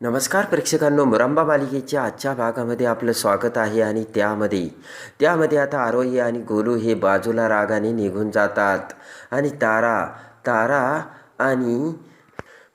नमस्कार प्रेक्षकांनो मुरंबा मालिकेच्या आजच्या भागामध्ये आपलं स्वागत आहे आणि त्यामध्ये त्यामध्ये आता आरोही आणि गोलू हे बाजूला रागाने निघून जातात. आणि तारा तारा आणि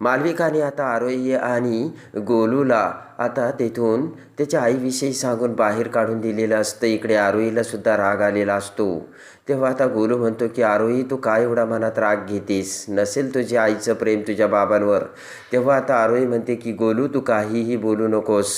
मालविकाने आता आरोही आणि गोलूला आता तेथून त्याच्या आईविषयी सांगून बाहेर काढून दिलेलं असतं. इकडे आरोहीला सुद्धा राग आलेला असतो. तेव्हा आता गोलू म्हणतो की आरोही तू काय एवढा मनात राग घेतेस? नसेल तुझ्या आईचं प्रेम तुझ्या बाबांवर. तेव्हा आता आरोही म्हणते की गोलू तू काहीही बोलू नकोस.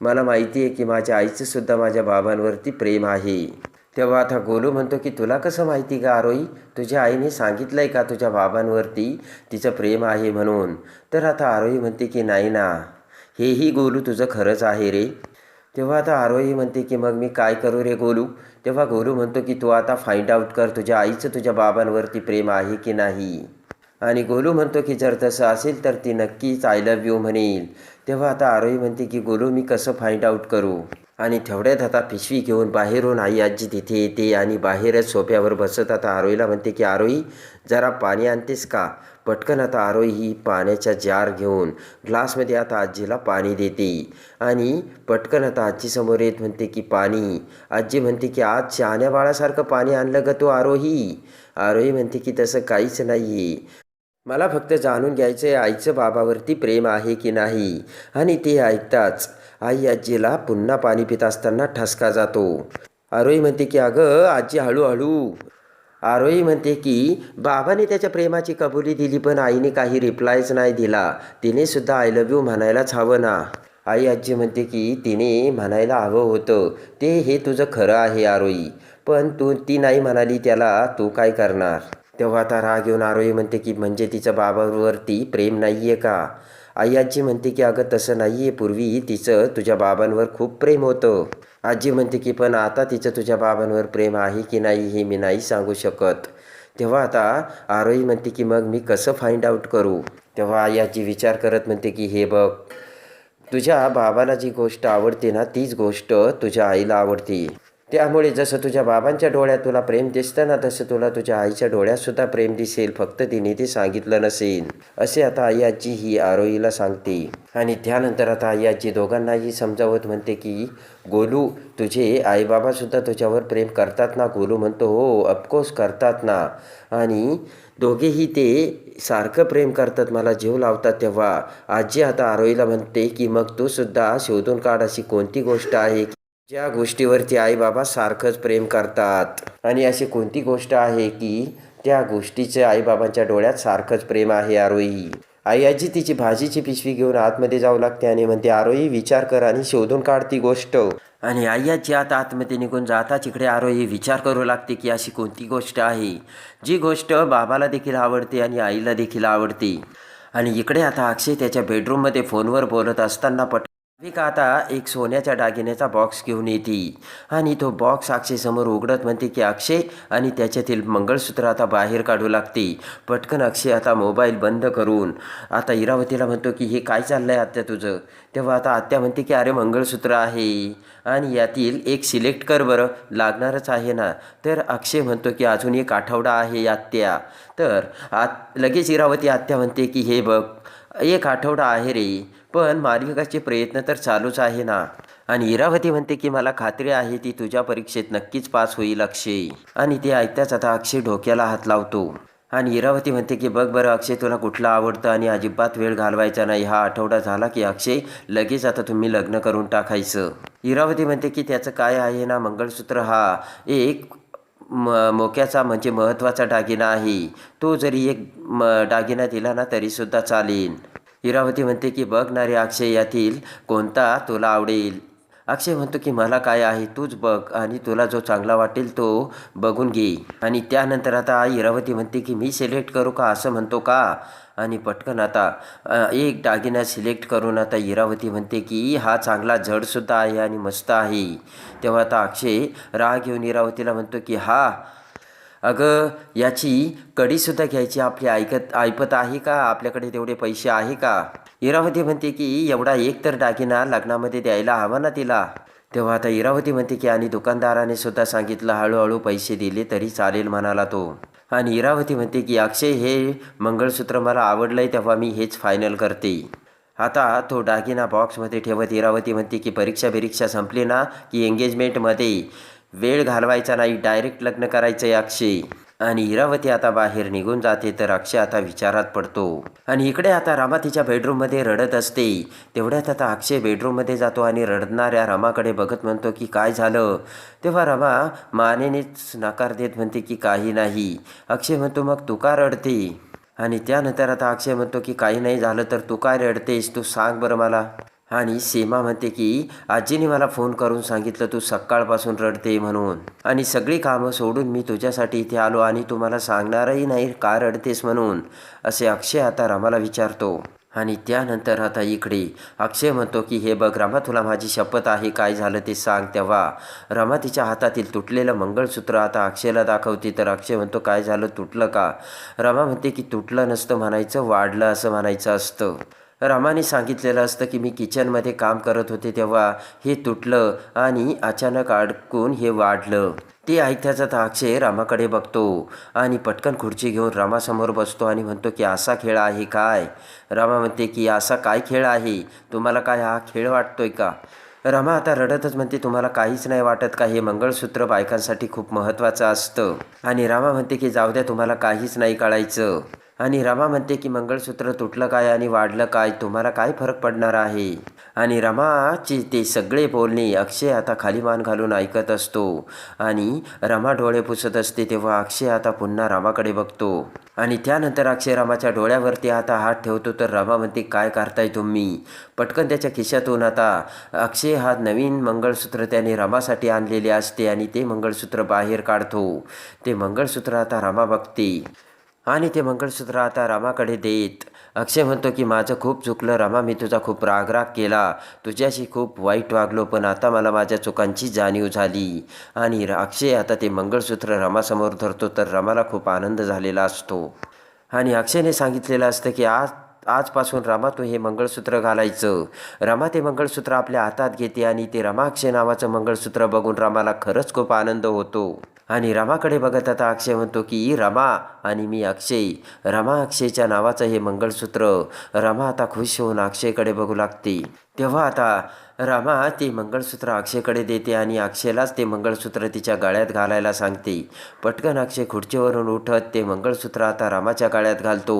मला माहिती आहे की माझ्या आईचं सुद्धा माझ्या बाबांवरती प्रेम आहे. तेव्हा आता गोलू म्हणतो की तुला कसं माहिती का आरोही? तुझ्या आईने सांगितलं आहे का तुझ्या बाबांवरती? तिचं प्रेम आहे म्हणून. तर आता आरोही म्हणते की नाही ना. हेही गोलू तुझं खरंच आहे रे. तेव्हा आता आरोही म्हणते की मग मी काय करू रे गोलू? तेव्हा गोलू म्हणतो की तू आता फाइंड आउट कर तुझ्या आईचं तुझ्या बाबांवरती प्रेम आहे की नाही? आणि गोलू म्हणतो की जर तसं असेल तर ती नक्कीच आय लव्ह यू म्हणेल. तेव्हा आता आरोही म्हणते की गोलू मी कसं फाइंड आउट करू? आणि तेवढ्यात आता पिशवी घेऊन बाहेरून आई आजी तिथे येते आणि बाहेरच सोप्यावर बसत आता आरोहीला म्हणते की आरोही जरा पाणी आणतेस का? पटकन आता आरोही ही पाण्याचा जार घेऊन ग्लासमध्ये आता आजीला पाणी देते. आणि पटकन आता आजीसमोर येत म्हणते की पाणी. आजी म्हणते की आज शहाण्या बाळासारखं पाणी आणलं ग तो आरोही. आरोही म्हणते की तसं काहीच नाही आहे मला फक्त जाणून घ्यायचं आहे आईचं बाबावरती प्रेम आहे की नाही? आणि ते ऐकताच आई आजीला पुन्हा पाणी पित असताना ठसका जातो. आरोही म्हणते की अगं आजी हळूहळू. आरोही म्हणते की बाबाने त्याच्या प्रेमाची कबुली दिली पण आईने काही रिप्लायच नाही दिला. तिने सुद्धा आय लव्ह यू म्हणायलाच हवं ना? आई आजी म्हणते की तिने म्हणायला हवं होतं. ते हे तुझं खरं आहे आरोही. पण तू ती नाही म्हणाली त्याला तू काय करणार? तेव्हा आता राग येऊन आरोही म्हणते की म्हणजे तिचं बाबावरती प्रेम नाही आहे का? आजी म्हणते की अगं तसं नाही आहे पूर्वी तिचं तुझ्या बाबांवर खूप प्रेम होतं. आजी म्हणते की पण आता तिचं तुझ्या बाबांवर प्रेम आहे की नाही हे मी नाही सांगू शकत. तेव्हा आता आरोही म्हणते की मग मी कसं फाइंड आउट करू? तेव्हा आई आजी विचार करत म्हणते की हे बघ तुझ्या बाबाला जी गोष्ट आवडते ना तीच गोष्ट तुझ्या आईला आवडते. त्यामुळे जसं तुझ्या बाबांच्या डोळ्यात तुला प्रेम दिसतं ना तसं तुला तुझ्या आईच्या डोळ्यात सुद्धा प्रेम दिसेल. फक्त तिने ते सांगितलं नसेल. असे आता आई आजी ही आरोहीला सांगते. आणि त्यानंतर आता आई आजी दोघांनाही समजावत म्हणते की गोलू तुझे आईबाबासुद्धा तुझ्यावर प्रेम करतात ना? गोलू म्हणतो हो अफकोर्स करतात ना. आणि दोघेही ते सारखं प्रेम करतात. मला जीव लावतात तेव्हा. आजी आता आरोहीला म्हणते की मग तू सुद्धा शोधून काढ अशी कोणती गोष्ट आहे ज्या गोष्टीवरती आई बाबा सारखंच प्रेम करतात. आणि अशी कोणती गोष्ट आहे की त्या गोष्टीचं आईबाबांच्या डोळ्यात सारखंच प्रेम आहे आरोही. आई आजी तिची भाजीची पिशवी घेऊन आतमध्ये जाऊ लागते आणि म्हणते आरोही विचार कर आणि शोधून काढ ती गोष्ट. आणि आई आजी आता आतमध्ये निघून जाता तिकडे आरोही विचार करू लागते की अशी कोणती गोष्ट आहे? जी गोष्ट बाबाला देखील आवडते आणि आईला देखील आवडते. आणि इकडे आता अक्षय त्याच्या बेडरूममध्ये फोनवर बोलत असताना पट का आता एक सोन्याच्या दागिन्याचा बॉक्स घेऊन येते? आणि तो बॉक्स अक्षयसमोर उघडत म्हणते की अक्षय आणि त्याच्यातील मंगळसूत्र आता बाहेर काढू लागते. पटकन अक्षय आता मोबाईल बंद करून. आता इरावतीला म्हणतो की हे काय चाललं आहे आत्या तुझं? तेव्हा आता आत्या म्हणते की अरे मंगळसूत्र आहे. आणि यातील एक सिलेक्ट कर बरं लागणारच आहे ना? तर अक्षय म्हणतो की अजून एक आठवडा आहे आत्या. तर आत लगेच इरावती आत्या म्हणते की हे बघ एक आठवडा आहे रे. पण मालिकाचे प्रयत्न तर चालूच आहे ना. आणि इरावती म्हणते की मला खात्री आहे ती तुझ्या परीक्षेत नक्कीच पास होईल अक्षय. आणि ते ऐकताच आता अक्षय डोक्याला हात लावतो. आणि इरावती म्हणते की बघ बरं अक्षय तुला कुठला आवडतं आणि अजिबात वेळ घालवायचा नाही. हा आठवडा झाला की अक्षय लगेच आता तुम्ही लग्न करून टाकायचं. इरावती म्हणते की त्याचं काय आहे ना मंगळसूत्र हा एक म मोक्याचा म्हणजे महत्त्वाचा दागिना आहे. तो जरी एक म दागिना दिला ना तरीसुद्धा चालेल. इरावती म्हणते की बघ ना रे अक्षय यातील कोणता तुला आवडेल? अक्षय म्हणतो की मला काय आहे तूच बघ आणि तुला जो चांगला वाटेल तो बघून घे. आणि त्यानंतर आता इरावती म्हणते की मी सिलेक्ट करू का? असं म्हणतो का? आणि पटकन आता एक दागिना सिलेक्ट करून आता इरावती म्हणते की हा चांगला जडसुद्धा आहे आणि मस्त आहे. तेव्हा आता अक्षय राग घेऊन इरावतीला म्हणतो की हा अगं याची कडीसुद्धा घ्यायची आपली ऐकत ऐपत आहे का? आपल्याकडे तेवढे पैसे आहे का? इरावती म्हणते की एवढा एक तर दागिना लग्नामध्ये द्यायला हवा ना तिला. तेव्हा आता इरावती म्हणते की आणि दुकानदाराने सुद्धा सांगितलं हळूहळू पैसे दिले तरी चालेल म्हणाला तो. आणि इरावती म्हणते की अक्षय हे मंगळसूत्र मला आवडलंय तेव्हा मी हेच फायनल करते. आता तो दागिना बॉक्समध्ये ठेवत इरावती म्हणते की परीक्षा बिरीक्षा संपली ना की एंगेजमेंटमध्ये वेळ घालवायचा नाही डायरेक्ट लग्न करायचं आहे अक्षय. आणि इरावती आता बाहेर निघून जाते तर अक्षय आता विचारात पडतो. आणि इकडे आता रमा तिच्या बेडरूममध्ये रडत असते. तेवढ्यात आता अक्षय बेडरूममध्ये जातो आणि रडणाऱ्या रमाकडे बघत म्हणतो की काय झालं? तेव्हा रमा मानेनेच नकार देत म्हणते की काही नाही. अक्षय म्हणतो मग तू का रडते? आणि त्यानंतर आता अक्षय म्हणतो की काही नाही झालं तर तू काय रडतेस? तू सांग बरं मला. आणि सीमा म्हणते की आजीने मला फोन करून सांगितलं तू सकाळपासून रडते म्हणून. आणि सगळी कामं सोडून मी तुझ्यासाठी इथे आलो आणि तू मला सांगणारही नाही का रडतेस म्हणून असे अक्षय आता रमाला विचारतो. आणि त्यानंतर आता इकडे अक्षय म्हणतो की हे बघ रमा तुला माझी शपथ आहे काय झालं ते सांग तेव्हा. रमा तिच्या हातातील तुटलेलं मंगळसूत्र आता अक्षयला दाखवते तर अक्षय म्हणतो काय झालं तुटलं का? रमा म्हणते की तुटलं नसतं म्हणायचं वाढलं असं म्हणायचं असतं. रामाने सांगितलेलं असतं की मी किचनमध्ये काम करत होते तेव्हा हे तुटलं आणि अचानक अडकून हे वाढलं. ते ऐकत्याचा तर अक्षय रामाकडे बघतो आणि पटकन खुर्ची घेऊन रामासमोर बसतो आणि म्हणतो की असा खेळ आहे काय? रामा म्हणते की असा काय खेळ आहे? तुम्हाला काय हा खेळ वाटतोय का? रमा आता रडतच म्हणते तुम्हाला काहीच नाही वाटत का? हे मंगळसूत्र बायकांसाठी खूप महत्त्वाचं असतं. आणि रामा म्हणते की जाऊ द्या तुम्हाला काहीच नाही कळायचं. आणि रमा म्हणते की मंगळसूत्र तुटलं काय आणि वाढलं काय? तुम्हाला काय फरक पडणार आहे? आणि रमाचे ते सगळे बोलणे अक्षय आता खाली मान घालून ऐकत असतो. आणि रमा डोळे पुसत असते तेव्हा अक्षय आता पुन्हा रामाकडे बघतो. आणि त्यानंतर अक्षय रामाच्या डोळ्यावरती आता हात ठेवतो तर रमा म्हणते काय करताय तुम्ही? पटकन त्याच्या खिशातून आता अक्षय हा नवीन मंगळसूत्र त्याने रमासाठी आणलेले असते आणि ते मंगळसूत्र बाहेर काढतो. ते मंगळसूत्र आता रमा बघते. आणि ते मंगळसूत्र आता रामाकडे देत अक्षय म्हणतो की माझं खूप चुकलं रमा मी तुझा खूप रागराग केला. तुझ्याशी खूप वाईट वागलो पण आता मला माझ्या चुकांची जाणीव झाली. आणि अक्षय आता ते मंगळसूत्र रमासमोर धरतो तर रमाला खूप आनंद झालेला असतो. आणि अक्षयने सांगितलेलं असतं की आज आजपासून रमा तू हे मंगळसूत्र घालायचं. रमा ते मंगळसूत्र आपल्या हातात घेते आणि ते रमाक्षय नावाचं मंगळसूत्र बघून रमाला खरंच खूप आनंद होतो. आणि रमाकडे बघत आता अक्षय म्हणतो की रमा आणि मी अक्षय. रमा अक्षयच्या नावाचं हे मंगळसूत्र. रमा आता खुश होऊन अक्षयकडे बघू लागते. तेव्हा आता रामा ते मंगळसूत्र अक्षयकडे देते आणि अक्षयलाच ते मंगळसूत्र तिच्या गाळ्यात घालायला सांगते. पटकन अक्षय खुर्चीवरून उठत ते मंगळसूत्र आता रामाच्या गाळ्यात घालतो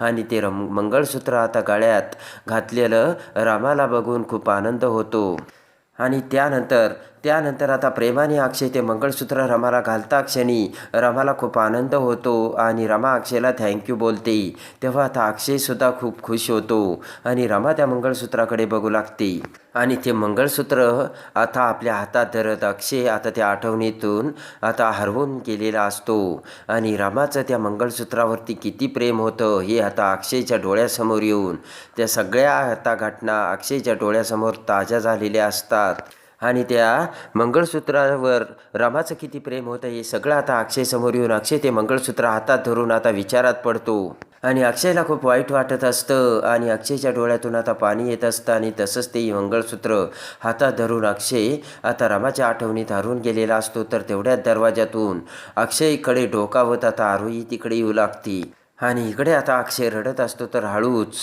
आणि ते रम मंगळसूत्र आता गाळ्यात घातलेलं रामाला बघून खूप आनंद होतो. आणि त्यानंतर त्यानंतर आता प्रेमाने अक्षय ते मंगळसूत्र रमाला घालता क्षणी रमाला खूप आनंद होतो आणि रमा अक्षयला थँक्यू बोलते. तेव्हा आता अक्षयसुद्धा खूप खुश होतो आणि रमा त्या मंगळसूत्राकडे बघू लागते. आणि ते मंगळसूत्र आता आपल्या हातात धरत अक्षय आता त्या आठवणीतून आता हरवून गेलेला असतो. आणि रमाचं त्या मंगळसूत्रावरती किती प्रेम होतं हे आता अक्षयच्या डोळ्यासमोर येऊन त्या सगळ्या आता घटना अक्षयच्या डोळ्यासमोर ताज्या झालेल्या असतात. आणि त्या मंगळसूत्रावर रामाचं किती प्रेम होतं हे सगळं आता अक्षयसमोर येऊन अक्षय ते मंगळसूत्र हातात धरून आता विचारात पडतो. आणि अक्षयला खूप वाईट वाटत असतं आणि अक्षयच्या डोळ्यातून आता पाणी येत असतं आणि तसंच ते मंगळसूत्र हातात धरून अक्षय आता रामाच्या आठवणीत हरून गेलेला असतो तर तेवढ्याच दरवाजातून अक्षयकडे डोकावत आता आरोही तिकडे येऊ लागती. आणि इकडे आता अक्षय रडत असतो तर हळूच.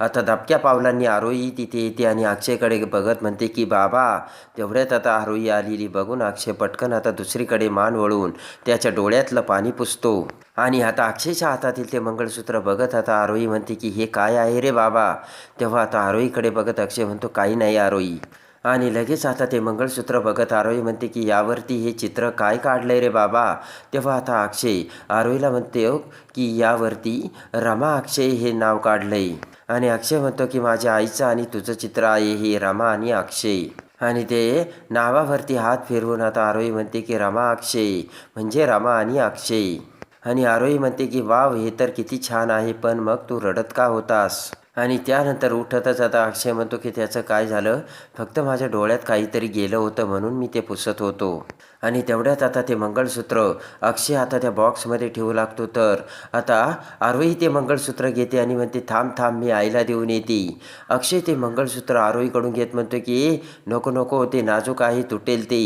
आता दबक्या पावलांनी आरोही तिथे येते आणि अक्षयकडे बघत म्हणते की बाबा तेवढ्यात आता आरोही आलेली बघून अक्षय पटकन आता दुसरीकडे मान वळून त्याच्या डोळ्यातलं पाणी पुसतो. आणि आता अक्षयच्या हातातील ते मंगळसूत्र बघत आता आरोही म्हणते की हे काय आहे रे बाबा? तेव्हा आता आरोहीकडे बघत अक्षय म्हणतो काही नाही आरोही. आणि लगेच आता ते मंगळसूत्र बघत आरोही म्हणते की यावरती हे चित्र काय काढलंय रे बाबा? तेव्हा आता अक्षय आरोहीला म्हणते की यावरती रमा अक्षय हे नाव काढलंय. आणि अक्षय म्हणतो की माझ्या आईचं आणि तुझं चित्र आहे हे रमा आणि अक्षय. आणि ते नावावरती हात फिरवून आता आरोही म्हणते की रमा अक्षय म्हणजे रमा आणि अक्षय. आणि आरोही म्हणते की वाव हे तर किती छान आहे पण मग तू रडत का होतास? आणि त्यानंतर उठतच आता अक्षय म्हणतो की त्याचं काय झालं? फक्त माझ्या डोळ्यात काहीतरी गेलं होतं म्हणून मी ते पुसत होतो. आणि तेवढ्यात आता ते मंगळसूत्र अक्षय आता त्या बॉक्समध्ये ठेवू लागतो तर. आता आरोही ते मंगळसूत्र घेते आणि म्हणते थांब थांब मी आईला देऊन येते. अक्षय ते मंगळसूत्र आरोहीकडून घेत म्हणतो की नको नको ते नाजूक आहे तुटेल ते.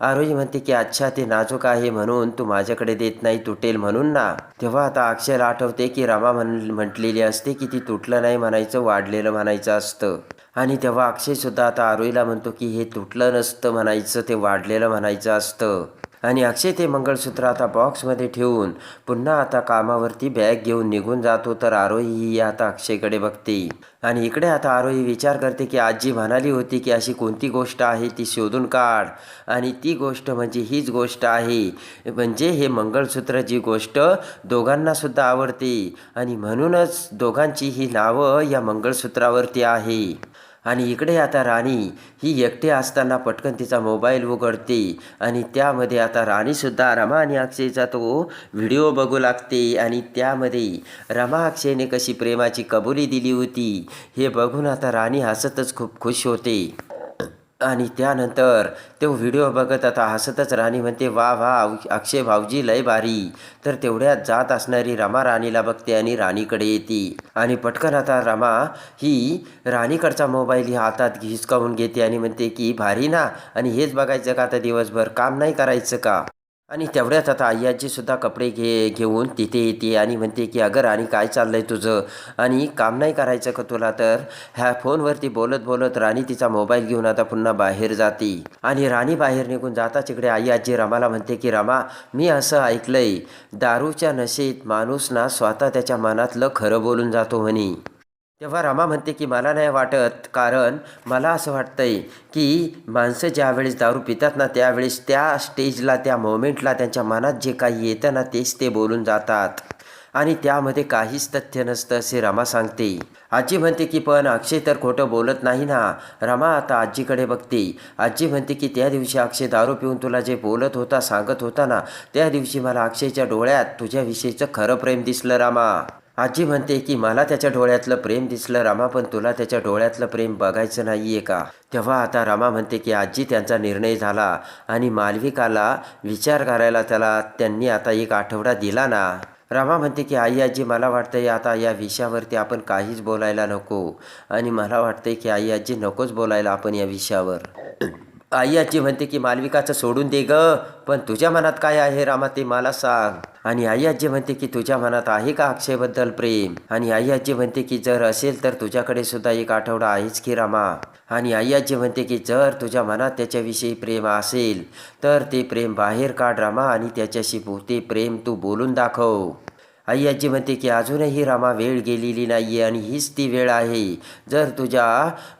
आरोही म्हणते की अच्छा ते नाजूक आहे म्हणून तू माझ्याकडे देत नाही तुटेल म्हणून ना. तेव्हा आता अक्षयला आठवते की रामा म्हण म्हटलेली असते की ती तुटलं नाही म्हणायचं वाढलेलं म्हणायचं असतं. आणि तेव्हा अक्षयसुद्धा आता आरोहीला म्हणतो की हे तुटलं नसतं म्हणायचं ते वाढलेलं म्हणायचं असतं. आणि अक्षय ते मंगळसूत्र आता बॉक्समध्ये ठेवून पुन्हा आता कामावरती बॅग घेऊन निघून जातो तर आरोही ही आता अक्षयकडे बघते. आणि इकडे आता आरोही विचार करते की आजी म्हणाली होती की अशी कोणती गोष्ट आहे ती शोधून काढ. आणि ती गोष्ट म्हणजे हीच गोष्ट आहे. म्हणजे हे मंगळसूत्र जी गोष्ट दोघांनासुद्धा आवडते. आणि म्हणूनच दोघांची ही नावं या मंगळसूत्रावरती आहे. आणि इकडे आता राणी ही एकटी असताना पटकन तिचा मोबाईल उघडते आणि त्यामध्ये आता राणीसुद्धा रमा आणि अक्षयचा तो व्हिडिओ बघू लागते आणि त्यामध्ये रमा अक्षयने कशी प्रेमाची कबुली दिली होती हे बघून आता राणी हसतच खूप खुश होते. आणि त्यानंतर तो व्हिडिओ बघत आता हसतच राणी म्हणते वा वा अक्षय भाऊजी लय भारी. तर तेवढ्यात जात असणारी रमा राणीला बघते आणि राणीकडे येते. आणि पटकन आता रमा ही राणीकडचा मोबाईल ही हातात हिसकावून घेते आणि म्हणते की भारी ना आणि हेच बघायचं का आता दिवसभर? काम नाही करायचं का? आणि तेवढ्यात आता आय्याची कपडे घे घेऊन तिथे येते आणि म्हणते की अगर आणि काय चाललं आहे तुझं? आणि काम नाही करायचं का तुला तर? ह्या फोनवरती बोलत बोलत राणी तिचा मोबाईल घेऊन आता पुन्हा बाहेर जाते. आणि राणी बाहेर निघून जाताच तिकडे आई आजी रमाला म्हणते की रमा मी असं ऐकलंय दारूच्या नशेत माणूस ना स्वतः त्याच्या मनातलं खरं बोलून जातो म्हणे. तेव्हा रमा म्हणते की मला नाही वाटत कारण मला असं वाटतंय की माणसं ज्यावेळेस दारू पितात ना त्यावेळेस त्या स्टेजला त्या मोमेंटला त्यांच्या मनात जे काही येतं ना तेच ते बोलून जातात. आणि त्यामध्ये काहीच तथ्य नसतं असे रमा सांगते. आजी म्हणते की पण अक्षय तर खोटं बोलत नाही ना. रमा आता आजीकडे बघते. आजी म्हणते की त्या दिवशी अक्षय दारू पिऊन तुला जे बोलत होता सांगत होता ना त्या दिवशी मला अक्षयच्या डोळ्यात तुझ्याविषयीचं खरं प्रेम दिसलं रामा. आजी म्हणते की मला त्याच्या डोळ्यातलं प्रेम दिसलं रामा पण तुला त्याच्या डोळ्यातलं प्रेम बघायचं नाही आहे का? तेव्हा आता रामा म्हणते की आजी त्यांचा निर्णय झाला आणि मालविकाला विचार करायला त्याला त्यांनी आता एक आठवडा दिला ना. रामा म्हणते की आई आजी मला वाटतंय आता या विषयावरती आपण काहीच बोलायला नको आणि मला वाटतंय की आई आजी नकोच बोलायला आपण या विषयावर. आई आजी म्हणते की मालविकाचं सोडून दे ग पण तुझ्या मनात काय आहे रामा ते मला सांग. आणि आई आजी म्हणते की तुझ्या मनात आहे का अक्षयबद्दल प्रेम? आणि आई आजी म्हणते की जर असेल तर तुझ्याकडे सुद्धा एक आठवडा आहेच की रामा. आणि आई आजी म्हणते की जर तुझ्या मनात त्याच्याविषयी प्रेम असेल तर ते प्रेम बाहेर काढ रामा आणि त्याच्याशी ते प्रेम तू बोलून दाखव. आई आजी म्हणते की अजूनही रामा वेळ गेलेली नाही आणि हीच ती वेळ आहे. जर तुझ्या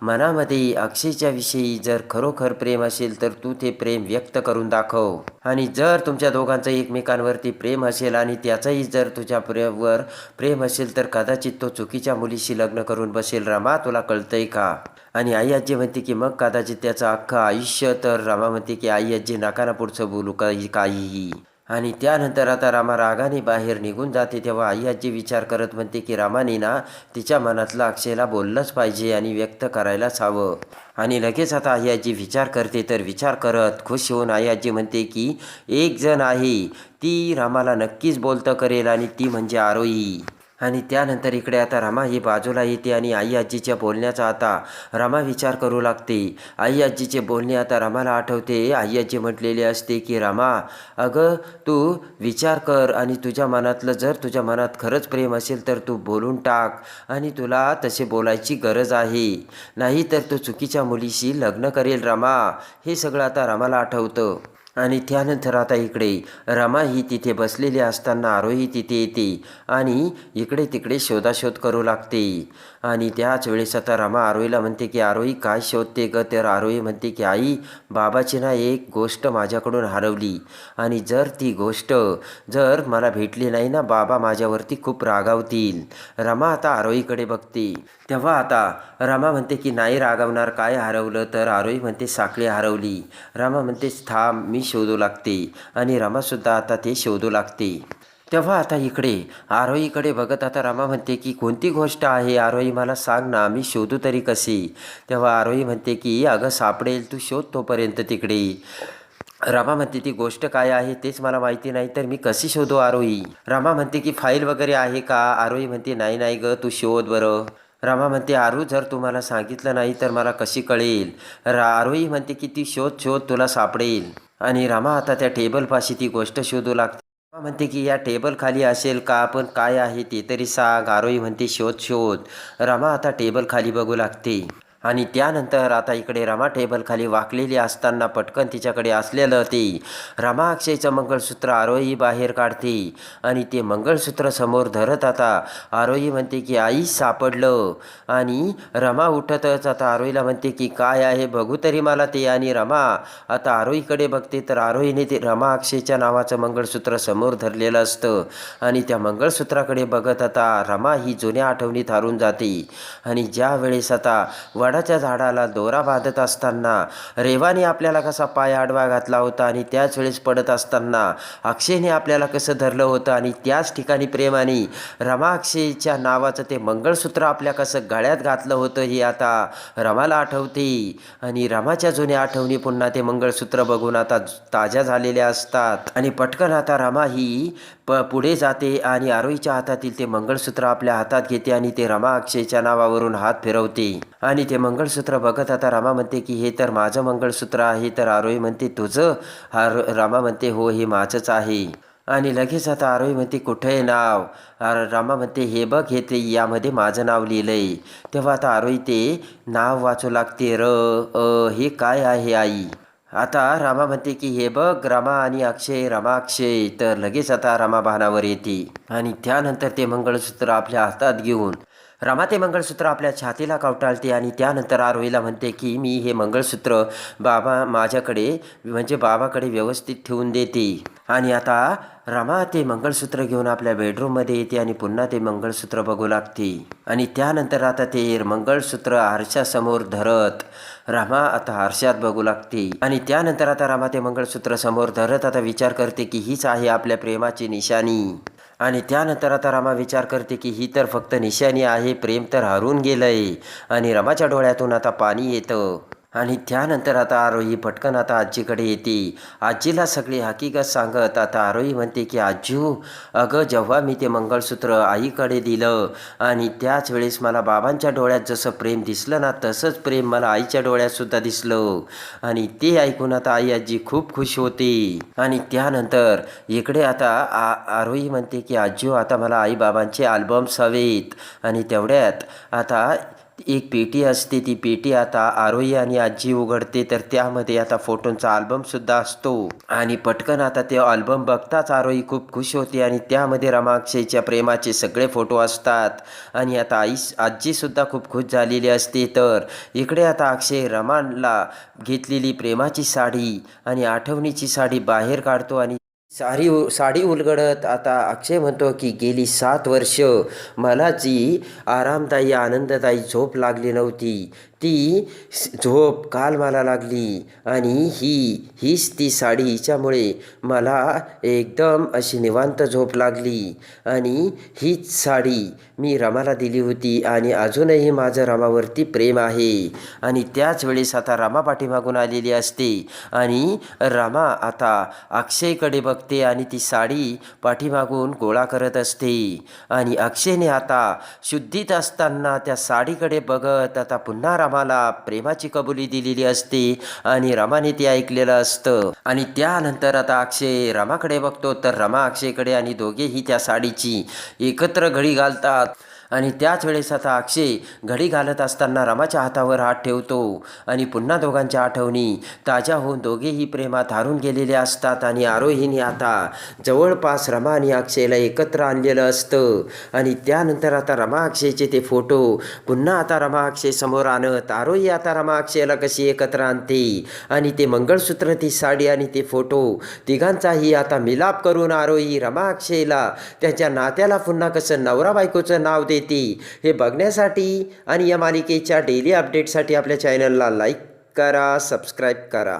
मनामध्ये अक्षयच्या विषयी जर खरोखर प्रेम असेल तर तू ते प्रेम व्यक्त करून दाखव. आणि जर तुमच्या दोघांचं एकमेकांवरती प्रेम असेल आणि त्याचंही जर तुझ्या प्रेमवर प्रेम असेल तर कदाचित तो चुकीच्या मुलीशी लग्न करून बसेल. रामा तुला कळतंय का? आणि आई आजी म्हणते की मग कदाचित त्याचं अख्खं आयुष्य तर रामा म्हणते की आई आजी नाकाना पुढचं बोलू काही काहीही. आणि त्यानंतर आता रामा रागाने बाहेर निघून जाते तेव्हा आई आजी विचार करत म्हणते की रामाने ना तिच्या मनातला अक्षयला बोललंच पाहिजे आणि व्यक्त करायलाच हवं. आणि लगेच आता आई आजी विचार करते तर विचार करत खुश होऊन आई आजी म्हणते की एक जण आहे ती रामाला नक्कीच बोलतं करेल आणि ती म्हणजे आरोही. आणि त्यानंतर इकडे आता रमा ही बाजूला येते आणि आई आजीच्या बोलण्याचा आता रमा विचार करू लागते. आई आजीचे बोलणे आता रमाला आठवते. आई आजी म्हटलेले असते की रमा अगं तू विचार कर आणि तुझ्या मनातलं जर तुझ्या मनात खरंच प्रेम असेल तर तू बोलून टाक आणि तुला तसे बोलायची गरज आहे. नाही तर तू चुकीच्या मुलीशी लग्न करेल रमा. हे सगळं आता रमाला आठवतं. आणि त्यानंतर आता इकडे रमा ही तिथे बसलेली असताना आरोही तिथे येते आणि इकडे तिकडे शोधाशोध करू लागते. आणि त्याच वेळेस आता रमा आरोहीला म्हणते की आरोही काय शोधते ग? तर आरोही म्हणते की आई बाबाची ना एक गोष्ट माझ्याकडून हरवली आणि जर ती गोष्ट जर मला भेटली नाही ना बाबा माझ्यावरती खूप रागावतील. रमा आता आरोहीकडे बघते. तेव्हा आता रमा म्हणते की नाही रागावणार काय हरवलं? तर आरोही म्हणते साखळी हरवली. रमा म्हणते थांब मी मी शोधू लागते आणि रमासुद्धा आता ते शोधू लागते. तेव्हा आता इकडे आरोहीकडे बघत आता रमा म्हणते की कोणती गोष्ट आहे? आरोही मला सांग ना मी शोधू तरी कशी? तेव्हा आरोही म्हणते की अगं सापडेल तू शोध तोपर्यंत तिकडे. रमा म्हणते ती गोष्ट काय आहे तेच मला माहिती नाही तर मी कशी शोधू आरोही? रमा म्हणते की फाईल वगैरे आहे का? आरोही म्हणते नाही नाही ग तू शोध बरं. रमा म्हणते आरू जर तुम्हाला सांगितलं नाही तर मला कशी कळेल? रा आरोही म्हणते की ती शोध शोध तुला सापडेल. आणि रामा आता त्या टेबलपाशी ती गोष्ट शोधू लागते. रामा म्हणते की या टेबल खाली असेल का? पण काय आहे ते तरी सांग आरोही म्हणते शोध शोध. रामा आता टेबल खाली बघू लागते. आणि त्यानंतर आता इकडे रमा टेबलखाली वाकलेली असताना पटकन तिच्याकडे असलेलं ते रमा अक्षयचं मंगळसूत्र आरोही बाहेर काढते आणि ते मंगळसूत्र समोर धरत आता आरोही म्हणते की आई सापडलं. आणि रमा उठतच आता आरोहीला म्हणते की काय आहे? बघू तरी मला ते. आणि रमा आता आरोहीकडे बघते तर आरोहीने ते रमा अक्षयच्या नावाचं मंगळसूत्र समोर धरलेलं असतं. आणि त्या मंगळसूत्राकडे बघत आता रमा ही जुन्या आठवणीत हारून जाते. आणि ज्या वेळेस आता वडाच्या झाडाला दोरा बांधत असताना रेवाने आपल्याला कसा पाय आडवा घातला होता आणि त्याच वेळेस पडत असताना अक्षयने आपल्याला कसं धरलं होतं आणि त्याच ठिकाणी प्रेमाने रमा अक्षयच्या नावाचं ते मंगळसूत्र आपल्या कसं गळ्यात घातलं होतं हे आता रमाला आठवते. आणि रमाच्या जुन्या आठवणी पुन्हा ते मंगळसूत्र बघून आता ताज्या झालेल्या असतात. आणि पटकन आता रमा ही प पुढे जाते आणि आरोहीच्या हातातील ते मंगळसूत्र आपल्या हातात घेते आणि ते रमा अक्षयच्या नावावरून हात फिरवते. आणि ते मंगळसूत्र बघत आता रमा म्हणते की हे तर माझं मंगळसूत्र आहे तर आरोही म्हणते तुझं? हा रमा म्हणते हो हे माझंच आहे. आणि लगेच आता आरोही म्हणते कुठं आहे नाव? अर- रामा म्हणते हे बघ हे ते यामध्ये माझं नाव लिहिलंय. तेव्हा आता आरोही ते नाव वाचू लागते र अ हे काय आहे आई? आता रामा म्हणते की हे बघ रामा आणि अक्षय रामा अक्षय. तर लगेच आता रामा भानावर येते. आणि त्यानंतर ते मंगळसूत्र आपल्या हातात घेऊन रमा ते मंगळसूत्र आपल्या छातीला कावटाळते आणि त्यानंतर आरोहीला म्हणते की मी हे मंगळसूत्र बाबा माझ्याकडे म्हणजे बाबाकडे व्यवस्थित ठेवून देते. आणि आता रमा ते मंगळसूत्र घेऊन आपल्या बेडरूममध्ये येते आणि पुन्हा ते मंगळसूत्र बघू लागते. आणि त्यानंतर आता ते मंगळसूत्र आरशासमोर धरत रमा आता आरशात बघू लागते. आणि त्यानंतर आता रमा ते मंगळसूत्र समोर धरत आता विचार करते की हीच आहे आपल्या प्रेमाची निशाणी. आणि त्यानंतर आता रमा विचार करते की ही तर फक्त निशाणी आहे प्रेम तर हरून गेलंय. आणि रमाच्या डोळ्यातून आता पाणी येतं. आणि त्यानंतर आता आरोही पटकन आता आजीकडे येते. आजीला सगळी हकीकत सांगत आता आरोही म्हणते की आजू अगं जेव्हा मी ते मंगळसूत्र आईकडे दिलं आणि त्याच वेळेस मला बाबांच्या डोळ्यात जसं प्रेम दिसलं ना तसंच प्रेम मला आईच्या डोळ्यातसुद्धा दिसलं. आणि ते ऐकून आता आई आजी खूप खुश होते. आणि त्यानंतर इकडे आता आ आरोही म्हणते की आजू आता मला आई बाबांचे आल्बम्स हवेत. आणि तेवढ्यात आता एक पेटी असते ती पेटी आता आरोही आणि आजी उघडते तर त्यामध्ये आता फोटोंचा अल्बमसुद्धा असतो. आणि पटकन आता ते अल्बम बघताच आरोही खूप खुश होते आणि त्यामध्ये रमाक्षेच्या प्रेमाचे सगळे फोटो असतात. आणि आता आई आजीसुद्धा खूप खुश झालेली असते तर इकडे आता अक्षय रमानला घेतलेली प्रेमाची साडी आणि आठवणीची साडी बाहेर काढतो आणि साडी उ साडी उलगडत आता अक्षय म्हणतो की गेली सात वर्ष मला जी आरामदायी आनंददायी झोप लागली नव्हती. ती झोप काल मला लागली आणि ही हीच ती साडी हिच्यामुळे मला एकदम अशी निवांत झोप लागली. आणि हीच साडी मी रमाला दिली होती आणि अजूनही माझं रमावरती प्रेम आहे. आणि त्याच वेळेस आता रमा पाठीमागून आलेली असते. आणि रमा आता अक्षयकडे बघते आणि ती साडी पाठीमागून गोळा करत असते. आणि अक्षयने आता शुद्धीत असताना त्या साडीकडे बघत आता पुन्हा रमाला प्रेमाची कबुली दिलेली असते आणि रमाने ते ऐकलेलं असतं. आणि त्यानंतर आता अक्षय रमाकडे बघतो. तर रमा अक्षयकडे आणि दोघेही त्या साडीची एकत्र घडी घालतात. आणि त्याच वेळेस आता अक्षय घडी घालत असताना रमाच्या हातावर हात ठेवतो. आणि पुन्हा दोघांच्या आठवणी ताज्या होऊन दोघेही प्रेमात हारून गेलेले असतात आणि आरोहीने आता जवळपास रमा आणि अक्षयला एकत्र आणलेलं असतं. आणि त्यानंतर आता रमा अक्षयचे ते फोटो पुन्हा आता रमा अक्षय समोर आणत आरोही आता रमा अक्षयला कशी एकत्र आणते? आणि ते मंगळसूत्र ती साडी आणि ते फोटो तिघांचाही आता मिलाप करून आरोही रमा अक्षयला त्यांच्या नात्याला पुन्हा कसं नवरा बायकोचं नाव दे येते. हे बघण्यासाठी आणि या मालिकेच्या डेली अपडेटसाठी आपल्या चॅनलला लाईक करा सबस्क्राईब करा.